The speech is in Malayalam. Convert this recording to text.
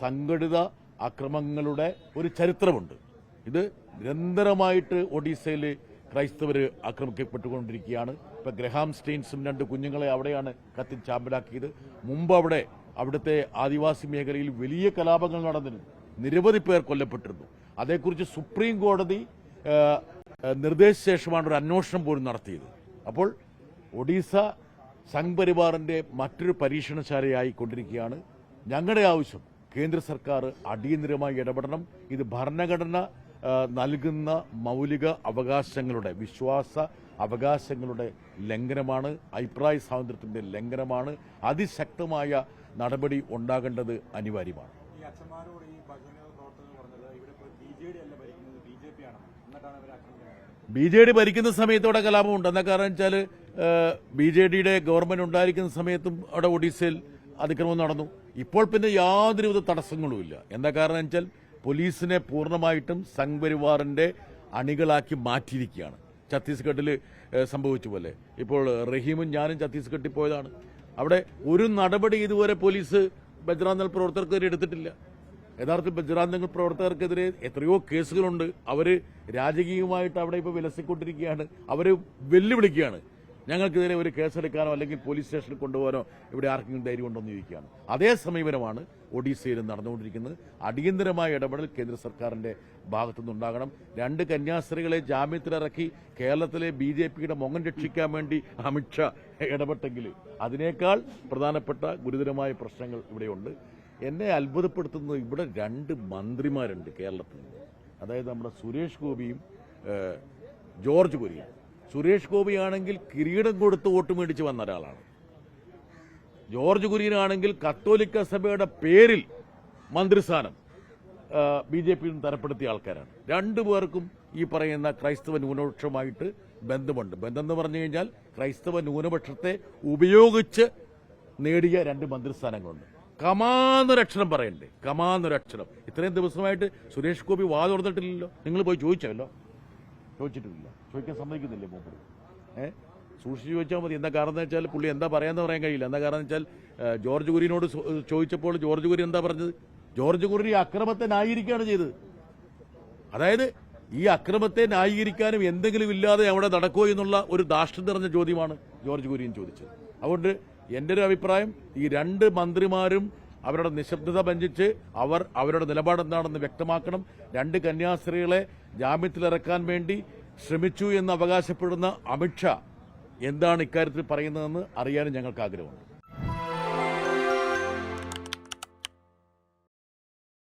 സംഘടിത അക്രമങ്ങളുടെ ഒരു ചരിത്രമുണ്ട്. ഇത് നിരന്തരമായിട്ട് ഒഡീസയിൽ ക്രൈസ്തവർ ആക്രമിക്കപ്പെട്ടുകൊണ്ടിരിക്കുകയാണ്. ഇപ്പം ഗ്രഹാം സ്റ്റെയിൻസും രണ്ട് കുഞ്ഞുങ്ങളെ അവിടെയാണ് കത്തി ചാമ്പലാക്കിയത്. മുമ്പ് അവിടെ അവിടുത്തെ ആദിവാസി മേഖലയിൽ വലിയ കലാപങ്ങൾ നടന്നിരുന്നു. നിരവധി പേർ കൊല്ലപ്പെട്ടിരുന്നു. അതേക്കുറിച്ച് സുപ്രീം കോടതി ആ, ആ, നിർദ്ദേശിച്ച ശേഷമാണ് ഒരു അന്വേഷണം പോലും നടത്തിയത്. അപ്പോൾ ഒഡീസ സംഘ് പരിവാറിന്റെ മറ്റൊരു പരീക്ഷണശാലയായി കൊണ്ടിരിക്കുകയാണ് ഞങ്ങളുടെ ആവശ്യം കേന്ദ്ര സർക്കാർ അടിയന്തരമായി ഇടപെടണം. ഇത് ഭരണഘടന നൽകുന്ന മൗലിക അവകാശങ്ങളുടെ വിശ്വാസ അവകാശങ്ങളുടെ ലംഘനമാണ് അഭിപ്രായ സ്വാതന്ത്ര്യത്തിന്റെ ലംഘനമാണ്. അതിശക്തമായ നടപടി ഉണ്ടാകേണ്ടത് അനിവാര്യമാണ്. ബി ജെ ഡി ഭരിക്കുന്ന സമയത്തോടെ കലാപമുണ്ട് എന്താ കാരണം വെച്ചാൽ ബി ജെ ഡിയുടെ ഗവൺമെന്റ് ഉണ്ടായിരിക്കുന്ന സമയത്തും അവിടെ ഒഡീസയിൽ അതിക്രമം നടന്നു. ഇപ്പോൾ പിന്നെ യാതൊരുവിധ തടസ്സങ്ങളുമില്ല. എന്താ കാരണം വെച്ചാൽ പോലീസിനെ പൂർണമായിട്ടും സംഘപരിവാറിന്റെ അണികളാക്കി മാറ്റിയിരിക്കുകയാണ്. ഛത്തീസ്ഗഡിൽ സംഭവിച്ച പോലെ. ഇപ്പോൾ റഹീമും ഞാനും ഛത്തീസ്ഗഡിൽ പോയതാണ്. അവിടെ ഒരു നടപടി ഇതുവരെ പോലീസ് ബജ്രാന്തൽ പ്രവർത്തകർക്കെതിരെ എടുത്തിട്ടില്ല. യഥാർത്ഥത്തിൽ ബജ്രാന്തങ്ങൾ പ്രവർത്തകർക്കെതിരെ എത്രയോ കേസുകളുണ്ട്. അവർ രാജകീയമായിട്ട് അവിടെ ഇപ്പോൾ വിലസിക്കൊണ്ടിരിക്കുകയാണ്. അവർ വെല്ലുവിളിക്കുകയാണ്. ഞങ്ങൾക്കെതിരെ ഒരു കേസെടുക്കാനോ അല്ലെങ്കിൽ പോലീസ് സ്റ്റേഷനിൽ കൊണ്ടുപോകാനോ ഇവിടെ ആർക്കെങ്കിലും ധൈര്യം ഉണ്ടോ എന്ന് ചോദിക്കുകയാണ്. അതേ സമീപനമാണ് ഒഡീസയിൽ നടന്നുകൊണ്ടിരിക്കുന്നത്. അടിയന്തരമായ ഇടപെടൽ കേന്ദ്ര സർക്കാരിന്റെ ഭാഗത്തുനിന്നുണ്ടാകണം. രണ്ട് കന്യാസ്ത്രീകളെ ജാമ്യത്തിലിറക്കി കേരളത്തിലെ ബി ജെ പിയുടെ മുഖം രക്ഷിക്കാൻ വേണ്ടി അമിത്ഷാ ഇടപെട്ടെങ്കിൽ അതിനേക്കാൾ പ്രധാനപ്പെട്ട ഗുരുതരമായ പ്രശ്നങ്ങൾ ഇവിടെയുണ്ട്. എന്നെ അത്ഭുതപ്പെടുത്തുന്നത് ഇവിടെ രണ്ട് മന്ത്രിമാരുണ്ട് കേരളത്തിൽ അതായത് നമ്മുടെ സുരേഷ് ഗോപിയും ജോർജ് കുര്യൻ സുരേഷ് ഗോപിയാണെങ്കിൽ കിരീടം കൊടുത്ത് വോട്ട് മേടിച്ച് വന്ന ഒരാളാണ്. ജോർജ് കുര്യനാണെങ്കിൽ കത്തോലിക്ക സഭയുടെ പേരിൽ മന്ത്രിസ്ഥാനം ബി ജെ പിയിൽ തരപ്പെടുത്തിയ ആൾക്കാരാണ്. രണ്ടു പേർക്കും ഈ പറയുന്ന ക്രൈസ്തവ ന്യൂനപക്ഷമായിട്ട് ബന്ധമുണ്ട്. ബന്ധം എന്ന് പറഞ്ഞു കഴിഞ്ഞാൽ ക്രൈസ്തവ ന്യൂനപക്ഷത്തെ ഉപയോഗിച്ച് നേടിയ രണ്ട് മന്ത്രിസ്ഥാനങ്ങളുണ്ട്. കമാന്നൊരക്ഷരം പറയണ്ടേ? കമാന്നൊരക്ഷരം ഇത്രയും ദിവസമായിട്ട് സുരേഷ് ഗോപി വാ തുറന്നിട്ടില്ലല്ലോ നിങ്ങൾ പോയി ചോദിച്ചല്ലോ ചോദിച്ചിട്ടില്ല. ചോദിക്കാൻ സമ്മതിക്കുന്നില്ലേ മൂപ്പര് ഏ? സൂക്ഷിച്ച് ചോദിച്ചാൽ മതി. എന്താ കാരണം എന്ന് വെച്ചാൽ പുള്ളി എന്താ പറയാന്ന് പറയാൻ കഴിയില്ല. എന്താ കാരണം വെച്ചാൽ ജോർജ് കുര്യനോട് ചോദിച്ചപ്പോൾ ജോർജ് കുര്യൻ എന്താ പറഞ്ഞത്? ജോർജ് ഈ അക്രമത്തെ ന്യായീകരിക്കുകയാണ് ചെയ്തത്. അതായത് ഈ അക്രമത്തെ ന്യായീകരിക്കാനും എന്തെങ്കിലും ഇല്ലാതെ അവിടെ നടക്കുമോ എന്നുള്ള ഒരു ദാഷ്ട്യം നിറഞ്ഞ ചോദ്യമാണ് ജോർജ് കുര്യൻ ചോദിച്ചത്. അതുകൊണ്ട് എന്റെ ഒരു അഭിപ്രായം ഈ രണ്ട് മന്ത്രിമാരും അവരുടെ നിശബ്ദത ബഞ്ചിച്ച് അവർ അവരുടെ നിലപാടെന്താണെന്ന് വ്യക്തമാക്കണം. രണ്ട് കന്യാസ്ത്രീകളെ ജാമ്യത്തിലിറക്കാൻ വേണ്ടി ശ്രമിച്ചു എന്ന് അവകാശപ്പെടുന്ന അമിത്ഷാ എന്താണ് ഇക്കാര്യത്തിൽ പറയുന്നതെന്ന് അറിയാനും ഞങ്ങൾക്ക് ആഗ്രഹമുണ്ട്